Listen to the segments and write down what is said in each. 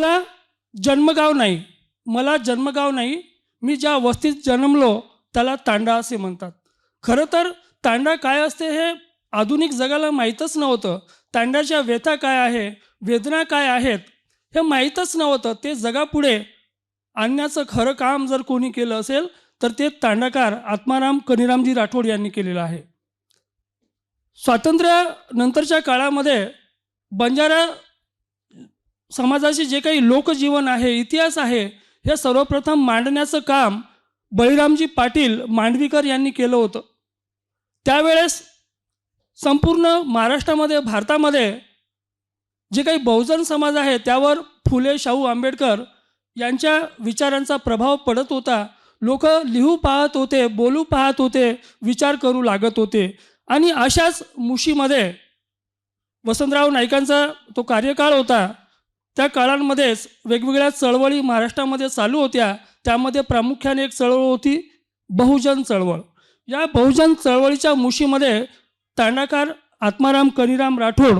मला जन्मगाव नाही. मला जन्मगाव नाही. मी ज्या वस्तीत जन्मलो त्याला तांडा असे म्हणतात. खरं तर तांडा काय असते हे आधुनिक जगाला माहीतच नव्हतं. तांड्याच्या व्यथा काय आहे वेदना काय आहेत हे माहीतच नव्हतं. ते जगापुढे आणण्याचं खरं काम जर कोणी केलं असेल तर ते तांडाकार आत्माराम कनिरामजी राठोड यांनी केलेलं आहे. स्वातंत्र्यानंतरच्या काळामध्ये बंजारा समाजाचे जे काही लोकजीवन आहे इतिहास आहे हे सर्वप्रथम मांडण्याचं काम बळीरामजी पाटील मांडवीकर यांनी केलं होतं. त्यावेळेस संपूर्ण महाराष्ट्रामध्ये भारतामध्ये जे काही बहुजन समाज आहे त्यावर फुले शाहू आंबेडकर यांच्या विचारांचा प्रभाव पडत होता. लोक लिहू पाहत होते बोलू पाहत होते विचार करू लागत होते. आणि अशाच मुशीमध्ये वसंतराव नाईकांचा तो कार्यकाळ होता. त्या काळांमध्येच वेगवेगळ्या चळवळी महाराष्ट्रामध्ये चालू होत्या. त्यामध्ये प्रामुख्याने एक चळवळ होती बहुजन चळवळ. या बहुजन चळवळीच्या मुशीमध्ये तांडाकार आत्माराम कनिराम राठोड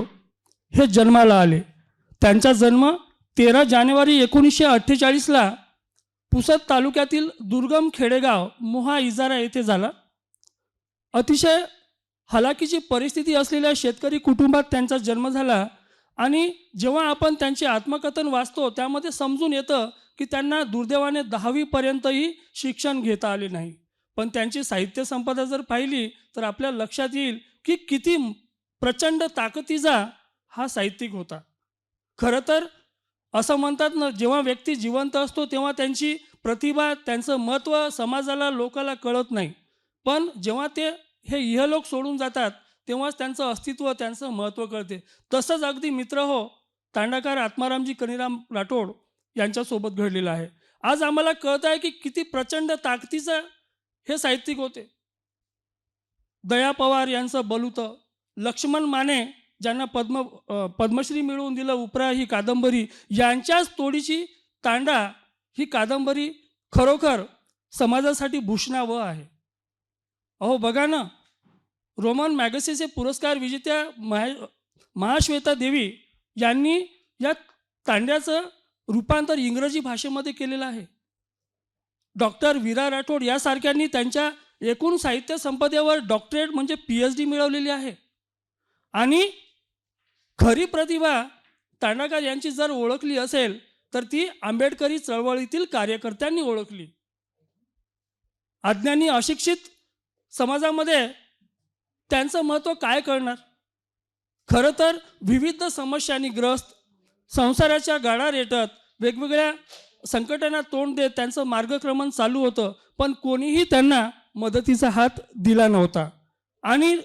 हे जन्माला आले. त्यांचा जन्म तेरा जानेवारी एकोणीसशे अठ्ठेचाळीसला पुसद तालुक्यातील दुर्गम खेडेगाव मोहा इजारा येथे झाला. अतिशय हलाखीची परिस्थिती असलेल्या शेतकरी कुटुंबात त्यांचा जन्म झाला. आणि जेव्हा आपण त्यांचे आत्मकथन वाचतो त्यामध्ये समजून येतं की त्यांना दुर्दैवाने दहावीपर्यंतही शिक्षण घेता आले नाही. पण त्यांची साहित्य संपदा जर पाहिली तर आपल्या लक्षात येईल की किती प्रचंड ताकदीचा हा साहित्यिक होता. खरं तर असं म्हणतात ना जेव्हा व्यक्ती जिवंत असतो तेव्हा त्यांची प्रतिभा त्यांचं महत्त्व समाजाला लोकाला कळत नाही. पण जेव्हा ते हे इहलोक सोडून जातात तेव्हाच त्यांचं अस्तित्व त्यांचं महत्त्व कळते. तसंच अगदी मित्र हो तांडाकार आत्मारामजी कनिराम राठोड यांच्यासोबत घडलेलं आहे. आज आम्हाला कळत आहे की किती प्रचंड ताकदीचं हे साहित्यिक होते. दया पवार यांचं बलुतं लक्ष्मण माने ज्यांना पद्म पद्मश्री मिळवून दिलं उपरा ही कादंबरी यांच्याच तोडीची तांडा ही कादंबरी खरोखर समाजासाठी भूषणावह आहे. अहो बघा ना रोमन मॅगसेचे पुरस्कार विजेत्या महा महाश्वेता देवी यांनी या तांड्याचं रूपांतर इंग्रजी भाषेमध्ये केलेलं आहे. डॉक्टर विरा राठोड यासारख्यांनी त्यांच्या एकूण साहित्य संपदेवर डॉक्टरेट म्हणजे पी एच डी मिळवलेली आहे. आणि खरी प्रतिभा तांडाकार यांची जर ओळखली असेल तर ती आंबेडकरी चळवळीतील कार्यकर्त्यांनी ओळखली. अज्ञानी अशिक्षित समाजामध्ये त्यांचं महत्त्व काय कळणार? खरं तर विविध समस्यांनी ग्रस्त संसाराच्या गाडा रेटत वेगवेगळ्या संकटांना तोंड देत त्यांचं मार्गक्रमण चालू होतं पण कोणीही त्यांना मदतीचा हात दिला नव्हता. आणि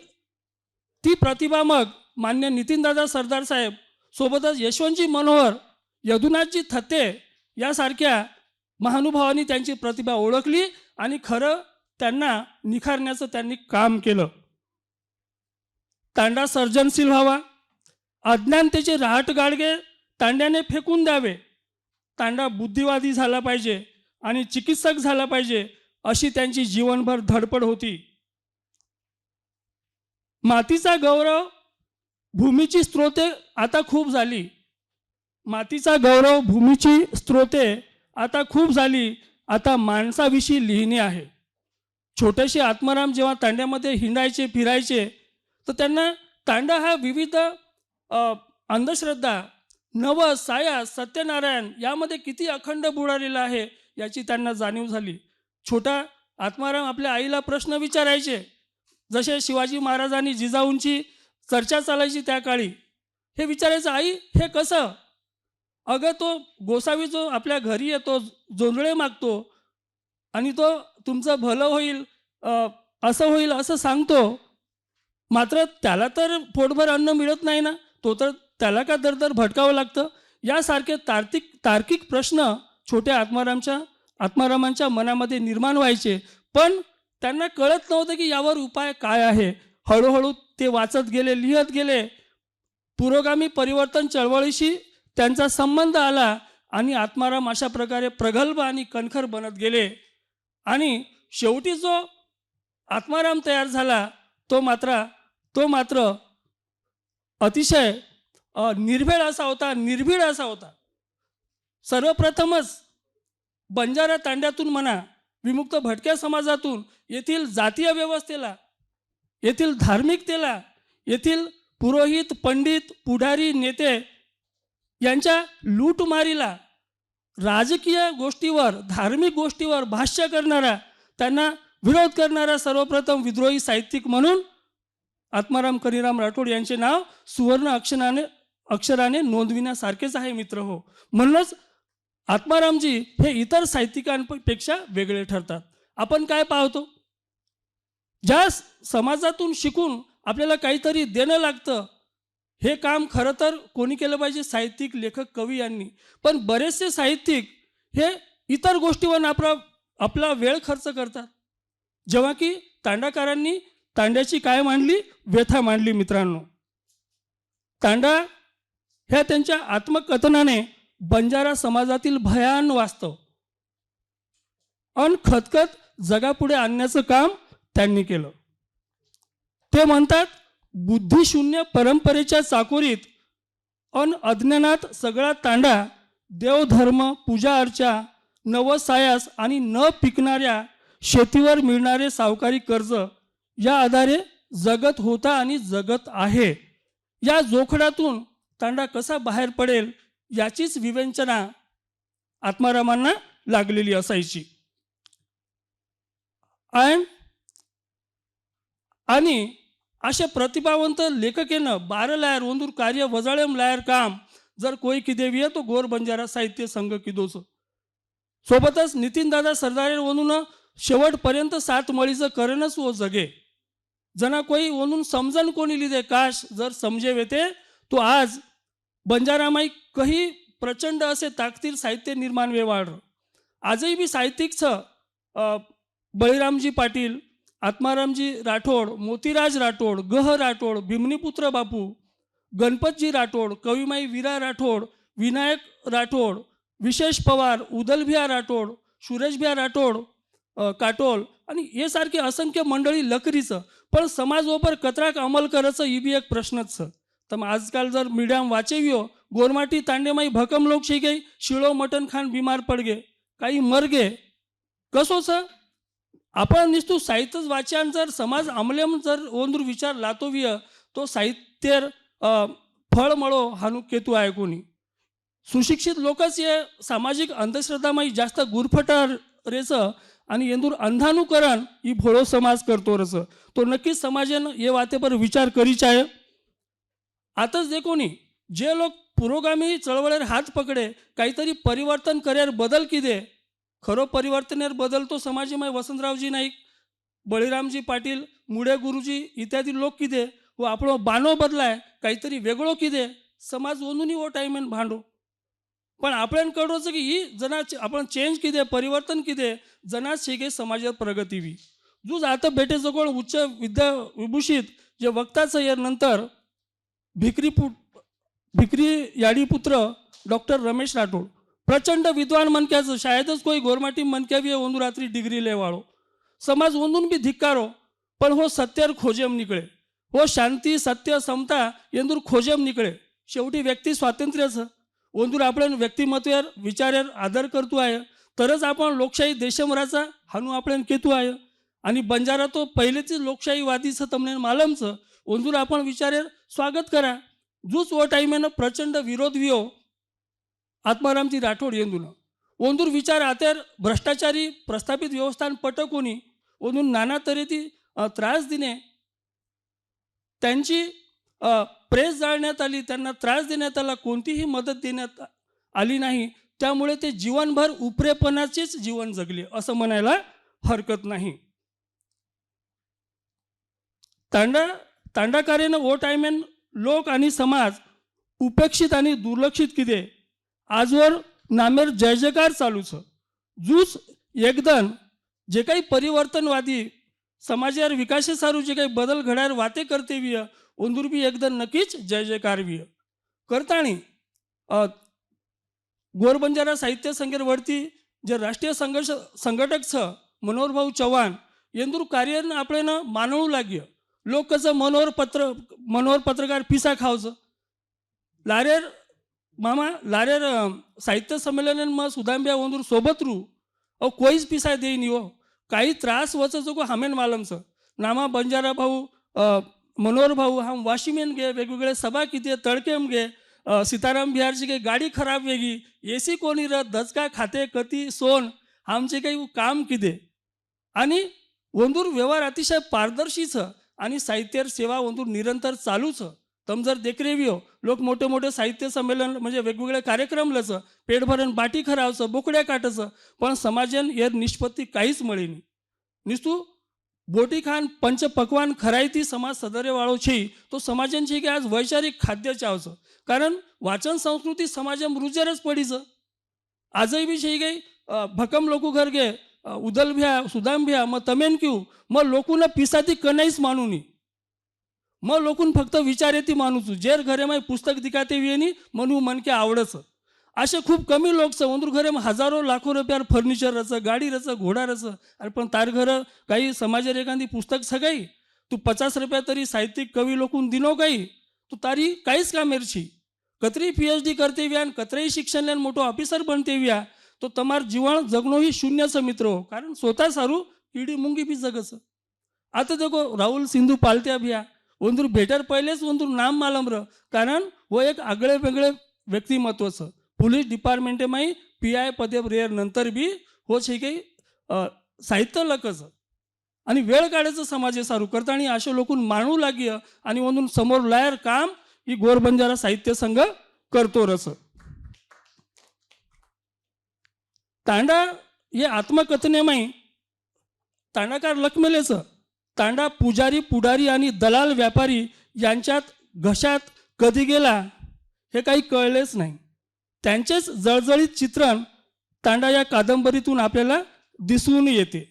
ती प्रतिभा मग मान्य नितीनदादा सरदार साहेब सोबतच यशवंतजी मनोहर यदुनाथजी थत्ते यासारख्या महानुभावांनी त्यांची प्रतिभा ओळखली आणि खरं त्यांना निखारण्याचं त्यांनी काम केलं. तांडा सर्जनशील व्हावा. अज्ञानतेचे राहट गाडगे तांड्याने फेकून द्यावे. तांडा बुद्धिवादी झाला पाहिजे आणि चिकित्सक झाला पाहिजे अशी त्यांची जीवनभर धडपड होती. मातीचा गौरव भूमीची स्त्रोते आता खूप झाली. मातीचा गौरव भूमीची स्त्रोते आता खूप झाली. आता माणसाविषयी लिहिणे आहे. छोटेसे आत्माराम जेव्हा तांड्यामध्ये हिंडायचे फिरायचे तर त्यांना तांडा हा विविध अंधश्रद्धा नवस साया सत्यनारायण यामध्ये किती अखंड बुडालेला आहे याची त्यांना जाणीव झाली. छोटा आत्माराम आपल्या आईला प्रश्न विचारायचे. जसे शिवाजी महाराजांनी जिजाऊंची चर्चा चालायची त्या काळी. हे विचारायचं आई हे कसं? अगं तो गोसावी जो आपल्या घरी येतो जोंधळे मागतो आणि तो तुमचं भलं होईल असं होईल असं सांगतो. मात्र त्याला तर पोटभर अन्न मिळत नाही ना? तो तर त्याला का दर दर भटकावं लागतं? यासारखे तार्किक तार्किक प्रश्न छोट्या आत्मारामच्या आत्मारामांच्या मनामध्ये निर्माण व्हायचे. पण त्यांना कळत नव्हतं की यावर उपाय काय आहे. हळूहळू ते वाचत गेले लिहत गेले. पुरोगामी परिवर्तन चळवळीशी त्यांचा संबंध आला आणि आत्माराम अशा प्रकारे प्रगल्भ आणि कणखर बनत गेले. आणि शेवटी जो आत्माराम तयार झाला तो मात्र तो मात्र अतिशय निर्भेळ असा होता निर्भीड असा होता. सर्वप्रथमच बंजारा तांड्यातून म्हणा विमुक्त भटक्या समाजातून येथील जातीय व्यवस्थेला येथील धार्मिकतेला येथील पुरोहित पंडित पुढारी नेते यांच्या लूटमारीला राजकीय गोष्टीवर धार्मिक गोष्टीवर भाष्य करणारा त्यांना विरोध करणारा सर्वप्रथम विद्रोही साहित्यिक म्हणून आत्माराम करिराम राठोड यांचे नाव सुवर्ण अक्षराने अक्षराने नोंदविण्यासारखेच आहे मित्र हो. म्हणूनच आत्मारामजी हे इतर साहित्यिकांपेक्षा वेगळे ठरतात. आपण काय पाहतो? ज्या समाजातून शिकून आपल्याला काहीतरी देणं लागतं हे काम खरं तर कोणी केलं पाहिजे? साहित्यिक लेखक कवी यांनी. पण बरेचसे साहित्यिक हे इतर गोष्टीवर आपला आपला वेळ खर्च करतात. जेव्हा की तांडाकारांनी तांड्याची काय मांडली? व्यथा मांडली मित्रांनो. तांडा ह्या त्यांच्या आत्मकथनाने बंजारा समाजातील भयान वास्तव अन खतखत जगापुढे आणण्याचं काम त्यांनी केलं. ते म्हणतात बुद्धिशून्य परंपरेच्या चाकोरीत अन अज्ञानात सगळा तांडा देवधर्म पूजा अर्चा नवसायास आणि न पिकणाऱ्या शेतीवर मिळणारे सावकारी कर्ज या आधारे जगत होता आणि जगत आहे. या जोखडातून तांडा कसा बाहेर पडेल याचीच विवेचना आत्मारामांना लागलेली असायची. आणि अशा प्रतिभावंत लेखकेनं बारा लायर ओंदूर कार्य वजाळम लायर काम जर कोई की देवी तो गोर बंजारा साहित्य संघ की सोबतच सोबतच नितीनदादा सरदारे ओनून शेवटपर्यंत सात मळीचं करणच वो जगे. जना कोई ओनून समजण कोणी लिहिदे काश जर समजे वेते तो आज बंजारामाई कही प्रचंड असे ताकतील साहित्य निर्माण व्यवहार आजही बी साहित्यिक छ बळीरामजी पाटील आत्मारामजी राठोड मोतीराज राठोड गह राठोड भीमनीपुत्र बापू गणपतजी राठोड कविमाई वीरा राठोड विनायक राठोड विशेष पवार उदलभिया राठोड सुरेशभिया राठोड काटोल आणि हे सारखे असंख्य मंडळी लकरीचं पण समाजोपर कतराक अंमल करायचं ही बी एक प्रश्नच. तर मग आजकाल जर मीडियम वाचेवियो गोरमाटी तांडेमाई भकम लोक शिके शिळो मटन खान बिमार पडगे काही मरगे. कसो सर? आपण निस्तू साहित्यच वाचन जर समाज अमलेम जर ओंदूर विचार लातोविय तो साहित्यर फळ मळो हानू केतू आहे कोणी. सुशिक्षित लोकच हे सामाजिक अंधश्रद्धामाई जास्त गुरफटार रेच आणि येंदूर अंधानुकरण ही भोळो समाज करतो रस. तो नक्कीच समाजानं हे वातेपर विचार करीच आहे. आताच दे जे लोक पुरोगामी चळवळीवर हात पकडे काहीतरी परिवर्तन करेर बदल किदे खरो परिवर्तनेर बदल तो समाजीमय वसंतरावजी नाईक बळीरामजी पाटील मुडे गुरुजी इत्यादी लोक किदे व आपलो बानो बदलाय काहीतरी वेगळो किदे समाज ओनूनी वो टायमेन भांडो. पण आपण कळवचं की ही जना आपण चेंज किदे परिवर्तन किदे जना शिके समाजात प्रगती वी जूज आता बेटे जवळ उच्च विद्या विभूषित जे वक्ताचं या नंतर भिकरी पु भिकरी याडी पुत्र डॉक्टर रमेश राठोड प्रचंड विद्वान मनक्याचं शाळेतच कोई गोरमाटी मनक्यावी ओंदू रात्री डिग्री लेवाळो समाज ओंदून बी धिक्कारो पण हो सत्यर खोजेम निकळे. हो शांती सत्य समता येंदूर खोजेम निकळे. शेवटी व्यक्ती स्वातंत्र्याचं. ओंदूर आपण व्यक्तिमत्वावर विचारावर आदर करतो आहे. तरच आपण लोकशाही देशमराचा हानू आपण केतू आहे. आणि बंजारा तो पहिलेच लोकशाहीवादीचं तमने मालमचं. ओंदूर आपण विचारेर स्वागत करा. जूच ओ टाईमेनं प्रचंड विरोध वियो आत्मारामजी राठोड येंदून ओंदूर विचार आतेर भ्रष्टाचारी प्रस्थापित व्यवस्थान पटकोनी. ओंदून नाना तऱ्हेची त्रास दिने. त्यांची प्रेस जाळण्यात आली त्यांना त्रास देण्यात आला कोणतीही मदत देण्यात आली नाही त्यामुळे ते जीवनभर उपरेपणाचेच जीवन जगले असं म्हणायला हरकत नाही. तांडा तांडाकारेनं ओ टायमेन लोक आणि समाज उपेक्षित आणि दुर्लक्षित किदे? आजवर नामेर जय जयकार चालूच. जूच एकदन जे काही परिवर्तनवादी समाजावर विकासासारू जे काही बदल घडार वाते कर्तव्य विय बी एकदम नक्कीच जय जयकारवीय करताणी अ, गोरबंजारा साहित्य संघेवरती जे राष्ट्रीय संघर्ष संघटक छ मनोहरभाऊ चव्हाण येंदूर कार्यानं आपल्यानं मानवू लाग्य. लोकचं मनोहर पत्र मनोहर पत्रकार पिसा खावचं. लारेर मामा लारेर साहित्य संमेलन म सुदांब्या वंदूर सोबत रू. अहो कोईच पिसाय देईन हो काही त्रास वच जो हामेन मालमचं नामा बंजारा भाऊ मनोहर भाऊ हा वाशिमेन गे वेगवेगळे सभा किती तळकेम गे. सीताराम बिहारची काही गाडी खराब वेगळी ए सी कोणी र दचका खाते कती सोन आमचे काही काम किती आणि वंदूर व्यवहार अतिशय पारदर्शीच आणि साहित्य सेवा वंदूर निरंतर चालूच तम जर देखरेवी हो लोक मोठे मोठे साहित्य संमेलन म्हणजे वेगवेगळे कार्यक्रम लच पेट भरण बाटी खरावचं बोकड्या काटाचं पण समाजन यार निष्पत्ती काहीच मिळेनी निस्तू बोटी खान पंच पकवान खरायती समाज सदर्य वाळो छी तो समाजांची की आज वैचारिक खाद्य चावचं. कारण वाचन संस्कृती समाजम रुजेरच पडीचं. आजही बी शे काही अ, भकम लोकू घर गे अ, उदल भ्या सुदाम भ्या मग तमेन क्यू मग लोकून पिसाती कनाईच मानूनी. मग लोकून फक्त विचार येते माणूस जेर घरे माय पुस्तक दिकाते वियेनी म्हणू मनके आवडच. असे खूप कमी लोक समुद्रघरे हजारो लाखो रुपयावर फर्निचर रचं गाडी रचं घोडा रचं अरे पण तारघरं काही समाजावर एखादी पुस्तक सगळी तू पचास रुपया तरी साहित्यिक कवी लोकून दिनो काही तू तारी काहीच कामेरची कतरी पी एच डी करते व्या आणि कत्रही शिक्षण ल्यान मोठो ऑफिसर बनते व्या तो तमार जीवन जगणो ही शून्याचं मित्र हो कारण स्वतः सारू इडी मुंगी बी जगचं आता देखो राहुल सिंधू पालत्या भिया ओंदूर भेटर पहिलेच ओंदूर नाम मालम र कारण व एक आगळे वेगळे व्यक्तिमत्वचं. पोलीस डिपार्टमेंटे पी आय पदे रेअर नंतर बी हो छे काही साहित्य लकच आणि वेळ काढायचं समाज सारू करता आणि असे लोकून मानू लागी आणि म्हणून समोर लायर काम ही गोरबंजारा साहित्य संघ करतो रस. तांडा हे आत्मकथनेमाई तांडाकार लखमेलेचं. तांडा पुजारी पुढारी आणि दलाल व्यापारी यांच्यात घशात कधी गेला हे काही कळलेच नाही. त्यांचेच जळजळीत चित्रण तांडा या कादंबरीतून आपल्याला दिसून येते.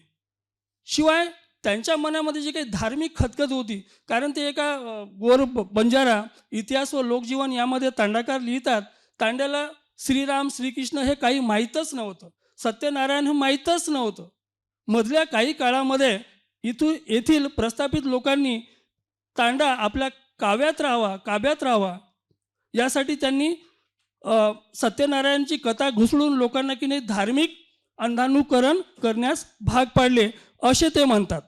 शिवाय त्यांच्या मनामध्ये जी काही धार्मिक खतखत होती कारण ते एका गोर बंजारा इतिहास व लोकजीवन यामध्ये तांडाकार लिहितात तांड्याला श्रीराम श्रीकृष्ण हे काही माहीतच नव्हतं. सत्यनारायण हे माहीतच नव्हतं. मधल्या काही काळामध्ये इथून येथील प्रस्थापित लोकांनी तांडा आपल्या काव्यात राहावा काव्यात राहावा यासाठी त्यांनी सत्यनारायणची कथा घुसळून लोकांना की नाही धार्मिक अंधानुकरण करण्यास भाग पाडले असे ते म्हणतात.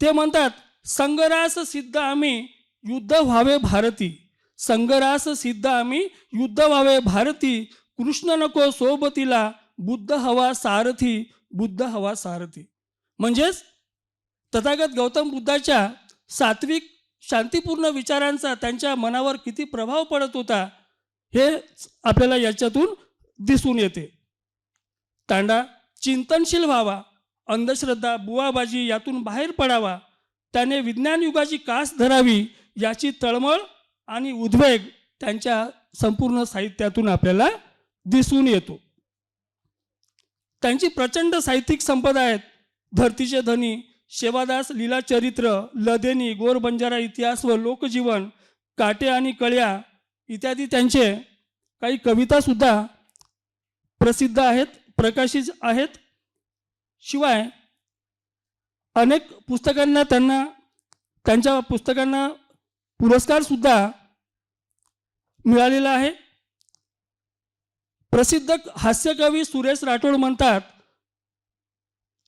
ते म्हणतात संगरास सिद्ध आम्ही युद्ध व्हावे भारती. संगरास सिद्ध आम्ही युद्ध व्हावे भारती. कृष्ण नको सोबतीला बुद्ध हवा सारथी बुद्ध हवा सारथी. म्हणजेच तथागत गौतम बुद्धाच्या सात्विक शांतीपूर्ण विचारांचा त्यांच्या मनावर किती प्रभाव पडत होता हे आपल्याला याच्यातून दिसून येते. तांडा चिंतनशील व्हावा अंधश्रद्धा बुवाबाजी यातून बाहेर पडावा त्याने विज्ञान युगाची कास धरावी याची तळमळ आणि उद्वेग त्यांच्या संपूर्ण साहित्यातून आपल्याला दिसून येतो. त्यांची प्रचंड साहित्यिक संपदा आहेत. धरतीचे धनी शेवादास लीलाचरित्र लदेनी गोरबंजारा इतिहास व लोकजीवन काटे आणि कळ्या इत्यादी त्यांचे काही कवितासुद्धा प्रसिद्ध आहेत प्रकाशित आहेत. शिवाय अनेक पुस्तकांना त्यांना त्यांच्या पुस्तकांना पुरस्कारसुद्धा मिळालेला आहे. प्रसिद्ध हास्यकवी सुरेश राठोड म्हणतात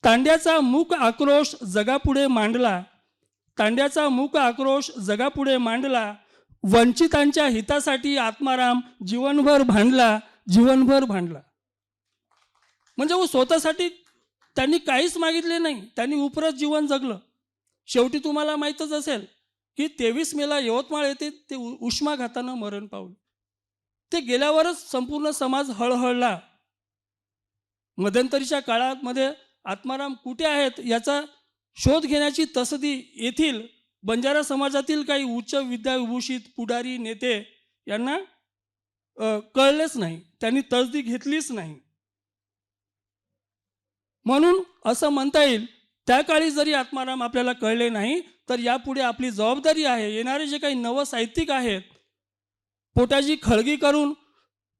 तांड्याचा मूक आक्रोश जगापुढे मांडला तांड्याचा मूक आक्रोश जगापुढे मांडला वंचितांच्या हितासाठी आत्माराम जीवनभर भांडला जीवनभर भांडला. म्हणजे वो स्वतःसाठी त्यांनी काहीच मागितले नाही. त्यांनी उपरच जीवन जगलं. शेवटी तुम्हाला माहीतच असेल की तेवीस मेला यवतमाळ येथे ते उ- उष्माघातानं मरण पावले. ते गेल्यावरच संपूर्ण समाज हळहळला. मध्यंतरीच्या काळामध्ये आत्माराम कुठे आहेत याचा शोध घेण्याची तसदी येथील बंजारा समाजातील काही उच्च विद्याविभूषित पुढारी नेते यांना कळलेच नाही. त्यांनी तसदी घेतलीच नाही. म्हणून असं म्हणता येईल त्या काळी जरी आत्माराम आपल्याला कळले नाही तर यापुढे आपली जबाबदारी आहे येणारे जे काही नव साहित्यिक आहेत पोटाची खळगी करून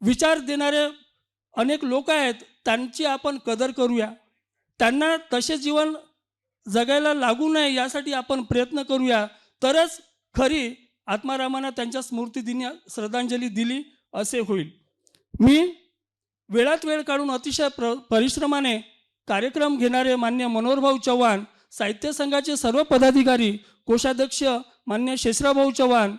विचार देणारे अनेक लोक आहेत त्यांची आपण कदर करूया. त्यांना तसे जीवन जगायला लागू नये यासाठी आपण प्रयत्न करूया. तरच खरी आत्मारामांना त्यांच्या स्मृतिदिनी श्रद्धांजली दिली असे होईल. मी वेळात वेळ काढून अतिशय प्र परिश्रमाने कार्यक्रम घेणारे मान्य मनोहरभाऊ चव्हाण साहित्य संघाचे सर्व पदाधिकारी कोषाध्यक्ष मान्य शेषराभाऊ चव्हाण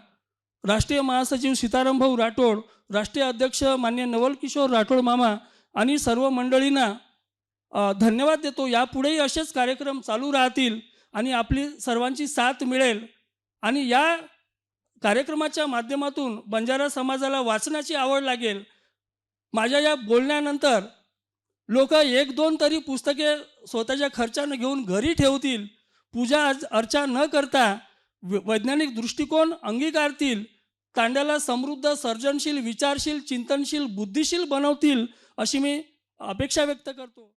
राष्ट्रीय महासचिव सीतारामभाऊ राठोड राष्ट्रीय अध्यक्ष मान्य नवल किशोर राठोड मामा आणि सर्व मंडळींना धन्यवाद देतो. यापुढेही असेच कार्यक्रम चालू राहतील आणि आपली सर्वांची साथ मिळेल. आणि या कार्यक्रमाच्या माध्यमातून बंजारा समाजाला वाचनाची आवड लागेल. माझ्या या बोलण्यानंतर लोक एक दोन तरी पुस्तके स्वतःच्या खर्चानं घेऊन घरी ठेवतील. पूजा अर्चा न करता वैज्ञानिक दृष्टिकोन अंगीकारतील. तांड्याला समृद्ध सर्जनशील विचारशील चिंतनशील बुद्धिशील बनवतील अशी मी अपेक्षा व्यक्त करतो.